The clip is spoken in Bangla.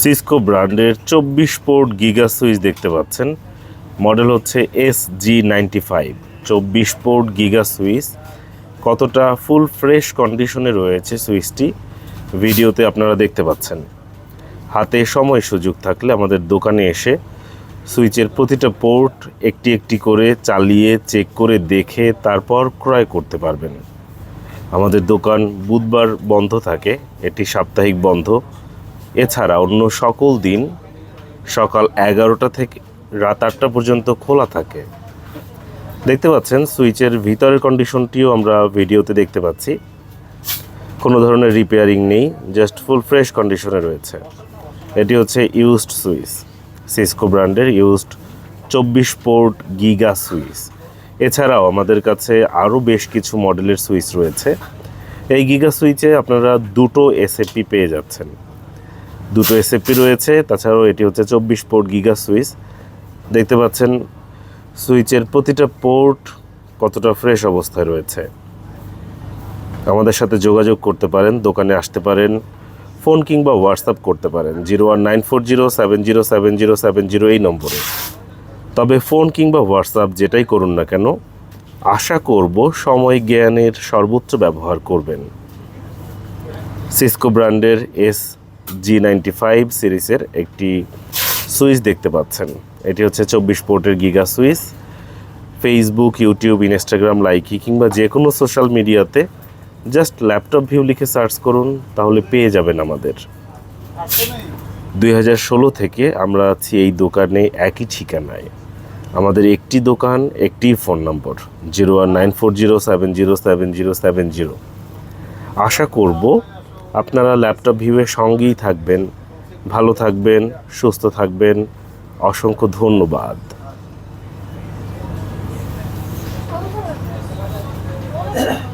সিসকো ব্র্যান্ডের চব্বিশ পোর্ট গিগা সুইচ দেখতে পাচ্ছেন। মডেল হচ্ছে এস জি নাইনটি ফাইভ চব্বিশ পোর্ট গিগা সুইচ কতটা ফুল ফ্রেশ কন্ডিশনে রয়েছে সুইচটি ভিডিওতে আপনারা দেখতে পাচ্ছেন। হাতে সময় সুযোগ থাকলে আমাদের দোকানে এসে সুইচের প্রতিটা পোর্ট একটি একটি করে চালিয়ে চেক করে দেখে, তারপর ক্রয় করতে পারবেন। আমাদের দোকান বুধবার বন্ধ থাকে, এটি সাপ্তাহিক বন্ধ। এছাড়া অন্য সকল দিন সকাল এগারোটা থেকে রাত আটটা পর্যন্ত খোলা থাকে। দেখতে পাচ্ছেন, সুইচের ভিতরের কন্ডিশনটিও আমরা ভিডিওতে দেখতে পাচ্ছি। কোনো ধরনের রিপেয়ারিং নেই, জাস্ট ফুল ফ্রেশ কন্ডিশনে রয়েছে। এটি হচ্ছে ইউজড সুইচ, সিসকো ব্র্যান্ডের ইউজড চব্বিশ পোর্ট গিগা সুইচ। এছাড়াও আমাদের কাছে আরও বেশ কিছু মডেলের সুইচ রয়েছে। এই গিগা সুইচে আপনারা দুটো এসএপি পেয়ে যাচ্ছেন। দুটো এসএপি রয়েছে, তাছাড়াও এটি হচ্ছে চব্বিশ পোর্ট গিগা সুইচ দেখতে পাচ্ছেন, সুইচের প্রতিটা পোর্ট কতটা ফ্রেশ অবস্থায় রয়েছে। আমাদের সাথে যোগাযোগ করতে পারেন, দোকানে আসতে পারেন ফোন কিংবা হোয়াটসঅ্যাপ করতে পারেন, zero one nine four zero seven zero seven zero seven zero এই নম্বরে। তবে ফোন কিংবা হোয়াটসঅ্যাপ যেটাই করুন না কেন, আশা করব সময় জ্ঞানের সর্বোচ্চ ব্যবহার করবেন। সিসকো ব্র্যান্ডের এস জি নাইনটি ফাইভ সিরিজের একটি সুইচ দেখতে পাচ্ছেন। এটি হচ্ছে চব্বিশ পোর্টের giga switch. Facebook YouTube Instagram Likee কিংবা যে কোনো সোশ্যাল মিডিয়াতে জাস্ট ল্যাপটপ ভিউ লিখে সার্চ করুন, তাহলে পেয়ে যাবেন আমাদের। দুই হাজার ষোলো থেকে আমরা আছি এই দোকানে একই ঠিকানায়। আমাদের একটি দোকান, একটি phone number zero one nine four zero seven zero seven zero seven zero আশা করব আপনারা ল্যাপটপ ভিউয়ের সঙ্গেই থাকবেন ভালো থাকবেন সুস্থ থাকবেন। অসংখ্য ধন্যবাদ। 아,